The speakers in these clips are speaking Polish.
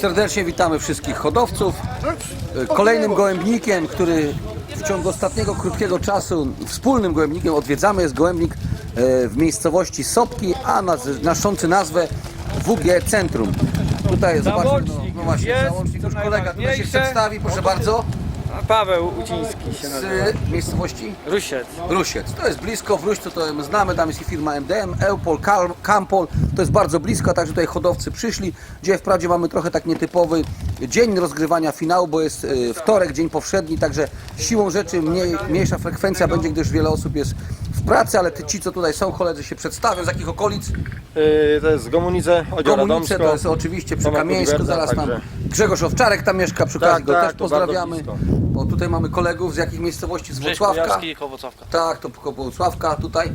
Serdecznie witamy wszystkich hodowców. Kolejnym gołębnikiem, który w ciągu ostatniego krótkiego czasu wspólnym gołębnikiem odwiedzamy jest gołębnik e, w miejscowości Sopki, a naz- noszący nazwę WG Centrum. Tutaj zobaczmy, no, no właśnie, jest, załącznik już kolega tutaj się przedstawi, proszę bardzo, Paweł Uciński się nazywa. z miejscowości Rusiec. Rusiec. To jest blisko, w Ruścu to my znamy, tam jest i firma MDM, Eupol, Kal- Campol, to jest bardzo blisko, także tutaj hodowcy przyszli. Dzisiaj wprawdzie mamy trochę tak nietypowy dzień rozgrywania finału, bo jest e, wtorek, dzień powszedni, także siłą rzeczy mniej, mniejsza frekwencja będzie, gdyż wiele osób jest w pracy, ale ty, ci, co tutaj są, koledzy się przedstawią, z jakich okolic? Yy, to jest Gomunice, Odziora Komunice, Domsko. to jest oczywiście przy Tomasz Kamieńsku, zaraz tam także- Grzegorz Owczarek tam mieszka, przy okazji Tak, go tak, też to pozdrawiamy. Bo tutaj mamy kolegów z jakich miejscowości? Z Wrocławka. i Kowocowka. Tak, to koło Wrocławka, tutaj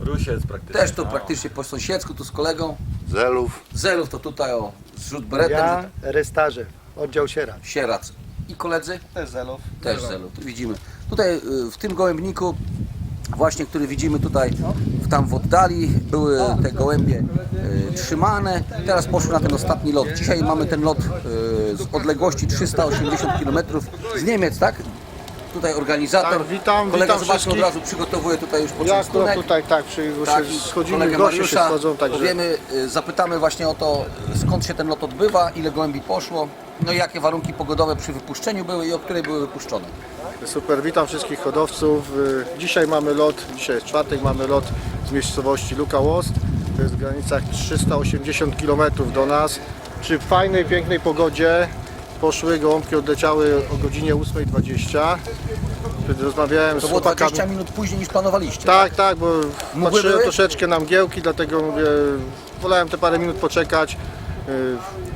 Rusiec praktycznie. też to praktycznie po sąsiedzku, tu z kolegą. Zelów. Zelów to tutaj o zrzut beretem, Ja, Rystarzew, oddział Sieradz. Sierac. I koledzy? Też Zelów. Też Zelów, tu widzimy. Tutaj y, w tym gołębniku, właśnie który widzimy tutaj w- tam w oddali, były te gołębie y, trzymane. Teraz poszły na ten ostatni lot. Dzisiaj mamy ten lot y, z odległości 380 km z Niemiec, tak? Tutaj organizator. Tak, witam, Kolega witam zobaczmy od wszystkich. razu przygotowuje tutaj już Ja akurat poczęstunek. tutaj tak, przy, Tak, się schodzimy, kolegę goście się Mariusza schodzą, także powiemy, y, zapytamy właśnie o to, skąd się ten lot odbywa, ile gołębi poszło, no i jakie warunki pogodowe przy wypuszczeniu były i o której były wypuszczone. Super, witam wszystkich hodowców. Y, Dzisiaj mamy lot, dzisiaj jest czwartek, mamy lot z miejscowości Luka Łost. To jest w granicach 380 km do nas. Przy fajnej, pięknej pogodzie poszły gołąbki, odleciały o godzinie 8.20. Wtedy rozmawiałem To z było chłopakami. 20 minut później niż planowaliście. Tak, tak, bo Mgły patrzyłem troszeczkę na mgiełki, dlatego mówię, wolałem te parę minut poczekać.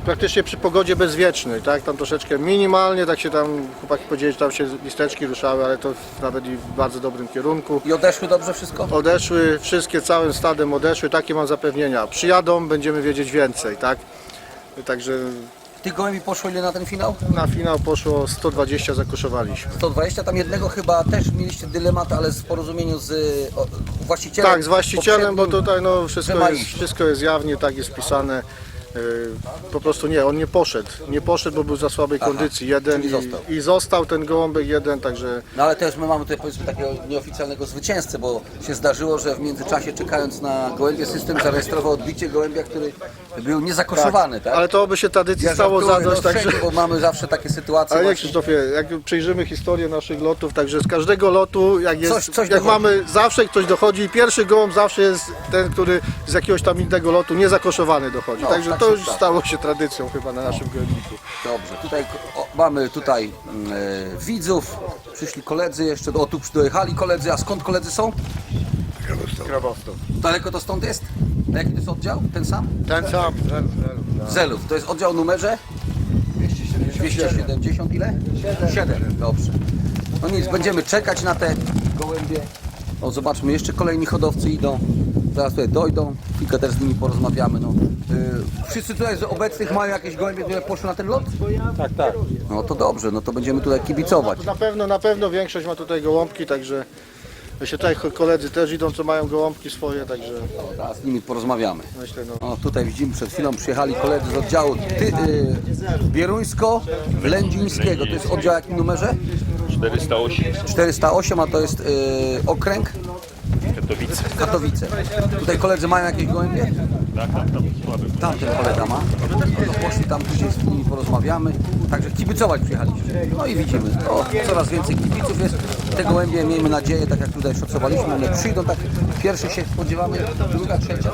Praktycznie przy pogodzie bezwiecznej, tak? Tam troszeczkę minimalnie, tak się tam chłopaki powiedzieli, że tam się listeczki ruszały, ale to nawet i w bardzo dobrym kierunku. I odeszły dobrze wszystko? Odeszły, wszystkie całym stadem odeszły, takie mam zapewnienia. Przyjadą, będziemy wiedzieć więcej, tak? Także Tych gołębi poszło ile na ten finał? na finał poszło 120, zakoszowaliśmy. 120, tam jednego chyba też mieliście dylemat, ale w porozumieniu z o, właścicielem. Tak, z właścicielem, bo tutaj no, wszystko, jest, wszystko jest jawnie, tak jest pisane. Yy, Po prostu nie, on nie poszedł. Nie poszedł, bo był za słabej Aha, kondycji. Jeden czyli i, został. i został ten gołąbek jeden, także No ale też my mamy tutaj powiedzmy takiego nieoficjalnego zwycięzcę, bo się zdarzyło, że w międzyczasie czekając na gołębie system zarejestrował odbicie gołębia, który był niezakoszowany, tak? ale to by się tradycji stało żartuję, zadość, no, także... wszędzie, bo mamy zawsze takie sytuacje Ale właśnie. Krzysztofie, jak przejrzymy historię naszych lotów, także z każdego lotu, jak jest, Coś- coś jak dochodzi. mamy, zawsze ktoś dochodzi i pierwszy gołąb zawsze jest ten, który z jakiegoś tam innego lotu niezakoszowany dochodzi. No, także tak to już stało się tradycją chyba na naszym gołębniku. Dobrze, tutaj o, mamy tutaj mm, e, widzów, przyszli koledzy jeszcze, o tu dojechali koledzy, a skąd koledzy są? Krawostok. Daleko to stąd jest? A jaki to jest oddział? Ten sam? Ten sam. Zelów. To jest oddział numerze? 270 ile? 7. Dobrze. No nic, będziemy czekać na te gołębie. O, zobaczmy, jeszcze kolejni hodowcy idą. Zaraz tutaj dojdą. Chwilkę też z nimi porozmawiamy. No. Yy, wszyscy tutaj z obecnych mają jakieś gołębie, które poszły na ten lot? Tak, tak. No to dobrze, no to będziemy tutaj kibicować. Na pewno, na pewno większość ma tutaj gołąbki, także się tutaj koledzy też idą, co mają gołąbki swoje, także Zaraz z nimi porozmawiamy. myślę, no. O, tutaj widzimy, przed chwilą przyjechali koledzy z oddziału ty, y, Bieruńsko-Lędzińskiego. To jest oddział jakim numerze? 408 408, a to jest y, okręg Katowice. Katowice. Tutaj koledzy mają jakieś gołębie? Tak, tak, tam słaby. Tamten kolega ma. No to poszli tam później z nimi porozmawiamy. Także kibicować przyjechaliśmy. No i widzimy, o, coraz więcej kibiców jest. Te gołębie, miejmy nadzieję, tak jak tutaj szacowaliśmy, one przyjdą, tak pierwszy się spodziewamy, druga, trzecia.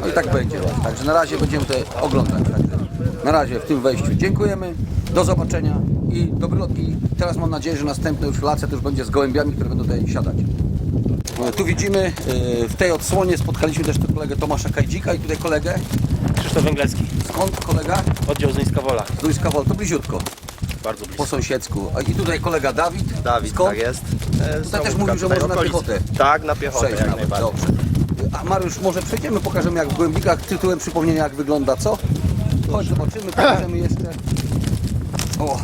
No i tak będzie. Także na razie będziemy tutaj oglądać. Także na razie w tym wejściu dziękujemy. Do zobaczenia i dobry lot. I teraz mam nadzieję, że następne już relacje to już będzie z gołębiami, które będą tutaj siadać. E, Tu widzimy, e, w tej odsłonie spotkaliśmy też kolegę Tomasza Kajdzika i tutaj kolegę, Krzysztof Węglecki, skąd kolega? oddział Zyńska Wola. Z Luiska Wol, to bliziutko, Bardzo po blisko. sąsiedzku. A I tutaj kolega Dawid. Dawid, skąd? tak jest. E, Tutaj też mówił, że może na piechotę Tak, na piechotę przejść jak nawet, dobrze. A Mariusz, może przejdziemy, pokażemy jak w Głębikach, tytułem przypomnienia jak wygląda, co? Chodź, zobaczymy, pokażemy jeszcze. O,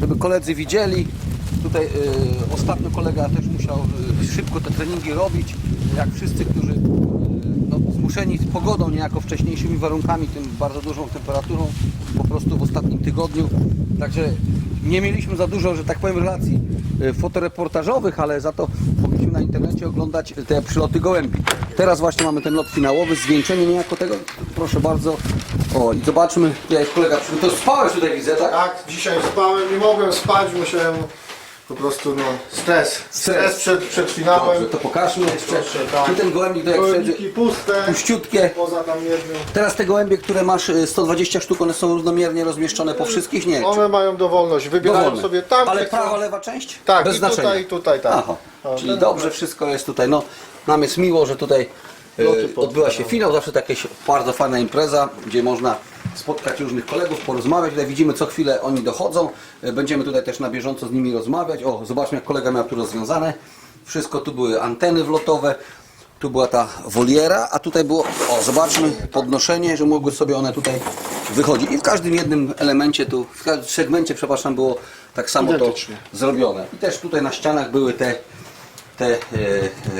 żeby koledzy widzieli. Tutaj y, ostatnio kolega też musiał szybko te treningi robić, jak wszyscy, którzy y, no, z zmuszeni pogodą, niejako wcześniejszymi warunkami, tym bardzo dużą temperaturą po prostu w ostatnim tygodniu. Także nie mieliśmy za dużo, że tak powiem, relacji e, fotoreportażowych, ale za to mogliśmy na internecie oglądać te przyloty gołębi. Teraz właśnie mamy ten lot finałowy, zwieńczenie niejako tego. Proszę bardzo. O, i zobaczmy, jest kolega przygotował. To spałeś tutaj widzę, tak? Tak, dzisiaj spałem, nie mogłem spać, musiałem po prostu no stres. Stres przed, przed finałem. Dobrze, to pokażmy jeszcze. Proszę, tak. I ten gołębik, to jak wszędzie, Gołębiki puste, puściutkie. poza tam jednym. Teraz te gołębie, które masz, y, 120 sztuk, one są równomiernie rozmieszczone po wszystkich? Nie. One mają dowolność, wybierają Dowolne. sobie tam. Ale gdzie chcą. prawa, lewa część? Tak, Bez i znaczenia. tutaj, i tutaj, tak. Aha. O, Czyli ten- dobrze wszystko jest tutaj. No, nam jest miło, że tutaj e, Loty pod- odbyła się finał. Zawsze taka bardzo fajna impreza, gdzie można spotkać różnych kolegów, porozmawiać. Tutaj widzimy co chwilę oni dochodzą. E, Będziemy tutaj też na bieżąco z nimi rozmawiać. O, zobaczmy jak kolega miał tu rozwiązane. Wszystko tu były anteny wlotowe. Tu była ta woliera, a tutaj było, o zobaczmy, podnoszenie, że mogły sobie one tutaj wychodzić. I w każdym jednym elemencie tu, w każdym segmencie, przepraszam, było tak samo to zrobione. I też tutaj na ścianach były te, te e,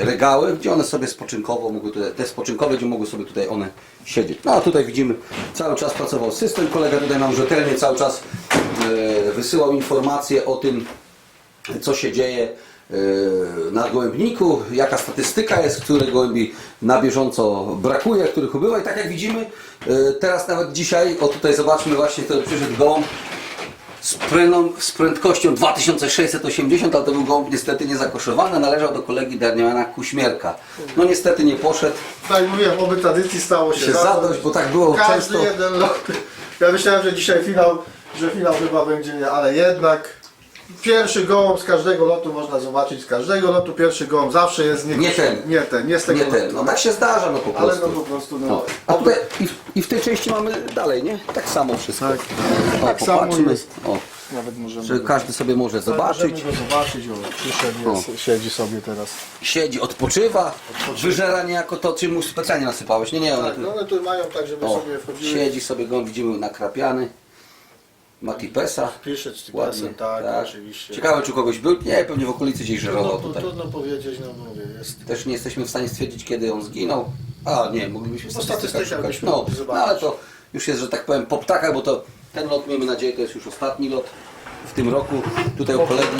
regały, gdzie one sobie spoczynkowo mogły tutaj, te spoczynkowe, gdzie mogły sobie tutaj one siedzieć. No a tutaj widzimy, cały czas pracował system, kolega tutaj nam rzetelnie cały czas e, wysyłał informacje o tym, co się dzieje e, na gołębniku, jaka statystyka jest, które gołębi na bieżąco brakuje, których ubywa i tak jak widzimy, teraz nawet dzisiaj, o tutaj zobaczmy właśnie, to przyszedł gołąb z, prędą, z prędkością 2680, ale to był gołąb niestety niezakoszowany, należał do kolegi Damiana Kuśmierka. No niestety nie poszedł, Tak jak mówiłem, oby tradycji stało się, się zadość, bo tak było Każdy często. jeden lot. Ja myślałem, że dzisiaj finał, że finał chyba będzie ale jednak pierwszy gołąb z każdego lotu można zobaczyć, z każdego lotu pierwszy gołąb zawsze jest nie, Nie ten. nie ten, nie z tego Nie lotu. ten, no tak się zdarza no po Ale prostu. no po prostu no. No. A tutaj i w, i w tej części mamy dalej, nie? Tak samo wszystko. Tak. O, Tak samo popatrzmy. jest. O, Nawet możemy że każdy sobie może zobaczyć. Możemy go zobaczyć, o, przyszedł, jest, siedzi sobie teraz. Siedzi, odpoczywa, wyżera niejako to, czym mu specjalnie nasypałeś. Nie, nie, one Tak, tu, no one tu mają tak, żeby o, sobie wchodziły. siedzi sobie, go widzimy nakrapiany. Ma tipesa. Pisze z Ładnie, tipesem, tak, oczywiście. Ciekawe, czy kogoś był? Nie, pewnie w okolicy gdzieś żerował tu, tutaj. trudno powiedzieć, no mówię, jest. Też nie jesteśmy w stanie stwierdzić, kiedy on zginął. A, nie, moglibyśmy No, statystykach szukać. byśmy No, mogli no, zobaczyć. ale to już jest, że tak powiem, po ptakach, bo to ten lot, miejmy nadzieję, to jest już ostatni lot w tym roku. Tutaj u kolegi.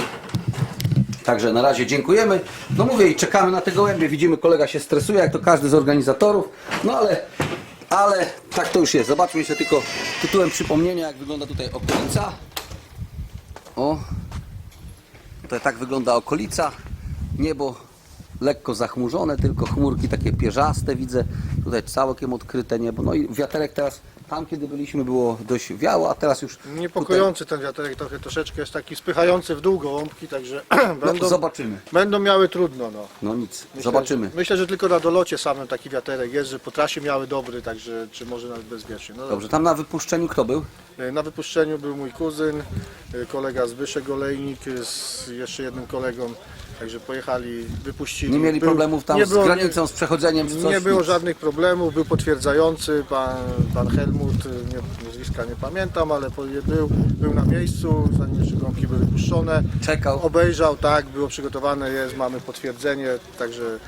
Także na razie dziękujemy. No mówię i czekamy na te gołębie. Widzimy, kolega się stresuje, jak to każdy z organizatorów. No ale, ale tak to już jest. Zobaczmy jeszcze tylko tytułem przypomnienia, jak wygląda tutaj okolica. O, Tutaj tak wygląda okolica. Niebo lekko zachmurzone, tylko chmurki takie pierzaste widzę. Tutaj całkiem odkryte niebo. No i wiaterek teraz, tam kiedy byliśmy było dość wiało, a teraz już Niepokojący ten wiaterek trochę troszeczkę jest taki spychający w dół gołąbki, także no, będą, zobaczymy. będą miały trudno. No. No nic, Myślę, zobaczymy. Że, myślę, że tylko na dolocie samym taki wiaterek jest, że po trasie miały dobry, także czy może nawet bezpiecznie. No, Dobrze, tam na wypuszczeniu kto był? E, Na wypuszczeniu był mój kuzyn, kolega Zbyszek Olejnik e, z jeszcze jednym kolegą, także pojechali, wypuścili. Nie mieli Był- problemów tam nie z było- granicą, z przechodzeniem czy coś? Nie było Nic. żadnych problemów, był potwierdzający, pan, pan Helmut, nie, nazwiska nie pamiętam, ale po- był, był na miejscu, zanim jeszcze gąbki były puszczone. Czekał. Obejrzał, tak, było przygotowane, jest, mamy potwierdzenie, także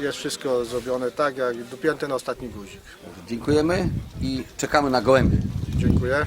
jest wszystko zrobione tak, jak dopięte na ostatni guzik. Dziękujemy i czekamy na gołębie. Dziękuję.